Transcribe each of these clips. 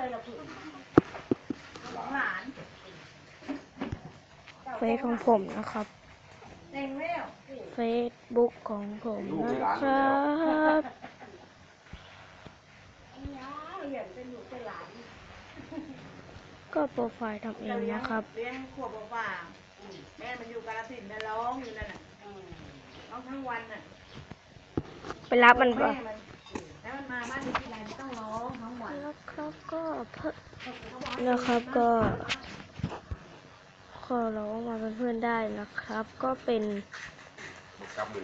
เฟซของผมนะครับเฟซบุ๊กของผมนะครับก็โปรไฟล์ทำเองนะครับเลี้ยงขวบว่าแม่มันอยู่กาลสินแม่ร้องอยู่นั่นน่ะร้องทั้งวันน่ะไปรับมันปะ มันแล้วมันมาบ้านทีไรมันต้องร้องทั้งวันนะครับก็เพิ่มนะครับก็ ขอร้องมาเป็นเพื่อนได้นะครับ ก็เป็น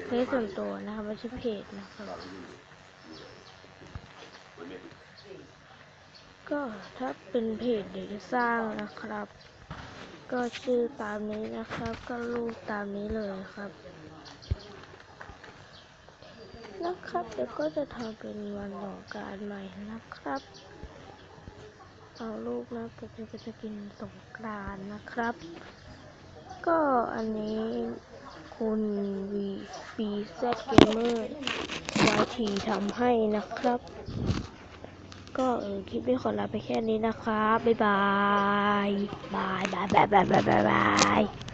เฟซส่วนตัวนะครับไม่ใช่เพจนะครับ ก็ถ้าเป็นเพจเดี๋ยวจะสร้างนะครับ ก็ชื่อตามนี้นะครับ ก็รูปตามนี้เลยครับ นะครับเดี๋ยวก็จะทำเป็นวันสงกรารใหม่นะครับ เอารูปนะก็จะก็จะกินสงกรานนะครับ ก็อันนี้คุณวีบีเซเกมเมอร์วาทีทำให้นะครับ ก็เออคลิปนี้ขอลาไปแค่นี้นะครับ บ๊ายบาย บายบายบายบายบายบาย